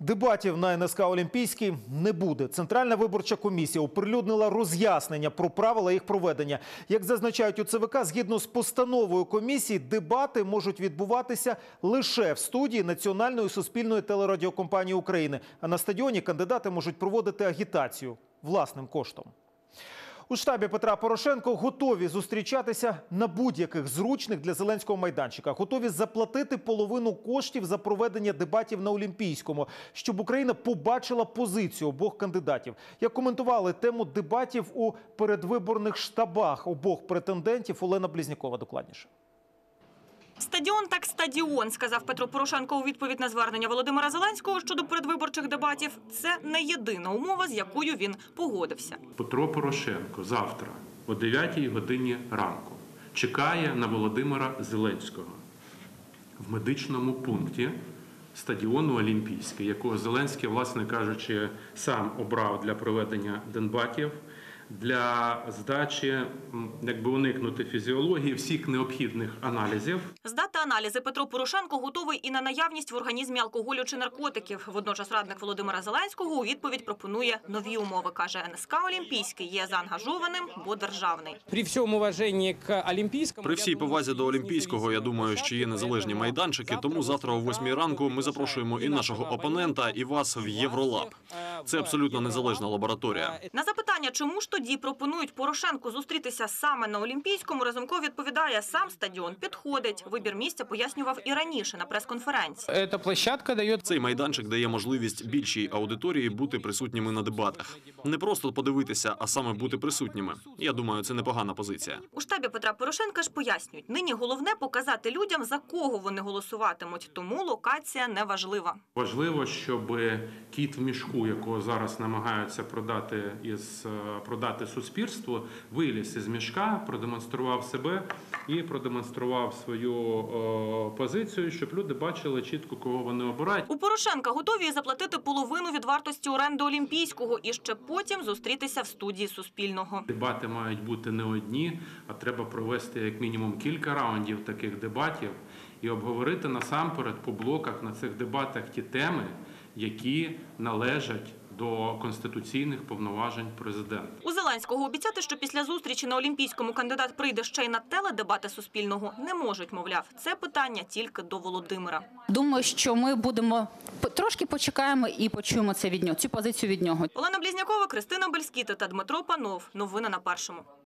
Дебатів на НСК Олімпійський не буде. Центральна виборча комісія оприлюднила роз'яснення про правила їх проведення. Як зазначають у ЦВК, згідно з постановою комісії, дебати можуть відбуватися лише в студії Національної суспільної телерадіокомпанії України. А на стадіоні кандидати можуть проводити агітацію власним коштом. У штабі Петра Порошенко готові зустрічатися на будь-яких зручних для Зеленського майданчика. Готові заплатити половину коштів за проведення дебатів на Олімпійському, щоб Україна побачила позицію обох кандидатів. Як коментували тему дебатів у передвиборних штабах обох претендентів, Олена Блізнякова докладніше. Стадіон так стадіон, сказав Петро Порошенко у відповідь на звернення Володимира Зеленського щодо передвиборчих дебатів. Це не єдина умова, з якою він погодився. Петро Порошенко завтра о 9 годині ранку чекає на Володимира Зеленського в медичному пункті стадіону Олімпійський, якого Зеленський, власне кажучи, сам обрав для проведення дебатів, для здачі, якби уникнути фізіології всіх необхідних аналізів. Здати аналізи Петро Порошенко готовий і на наявність в організмі алкоголю чи наркотиків. Водночас радник Володимира Зеленського у відповідь пропонує нові умови. каже НСК Олімпійський є заангажованим, бо державний. При всьому уваженні к Олімпійському При всій повазі до Олімпійського, я думаю, що є незалежні майданчики. Тому завтра о 8 ранку ми запрошуємо і нашого опонента, і вас в Євролаб. Це абсолютно незалежна лабораторія. На запитання, чому ж тоді пропонують Порошенку зустрітися саме на Олімпійському, Разумков відповідає, сам стадіон підходить. Вибір місця пояснював і раніше на прес-конференції. Эта площадка дает Цей майданчик дає можливість більшій аудиторії бути присутніми на дебатах. Не просто подивитися, а саме бути присутніми. Я думаю, це непогана позиція. У штабі Петра Порошенка ж пояснюють, нині головне показати людям, за кого вони голосуватимуть, тому локація не важлива. Важливо, щоб кіт в мішку, якого зараз намагаються продати із е, продати суспільству, виліз із мішка, продемонстрував себе і продемонстрував свою е, позицію, щоб люди бачили чітко, кого вони обирають. У Порошенка готові заплатити половину від вартості оренди Олімпійського і ще потім зустрітися в студії Суспільного. Дебати мають бути не одні, а треба провести як мінімум кілька раундів таких дебатів і обговорити насамперед по блоках на цих дебатах ті теми, які належать до конституційних повноважень президента. У Зеленського обіцяти, що після зустрічі на Олімпійському кандидат прийде ще й на теледебати Суспільного, не можуть, мовляв. Це питання тільки до Володимира. Думаю, що ми будемо трошки почекаємо і почуємо це від нього, цю позицію від нього. Олена Блізнякова, Кристина Бельскіта та Дмитро Панов. Новини на першому.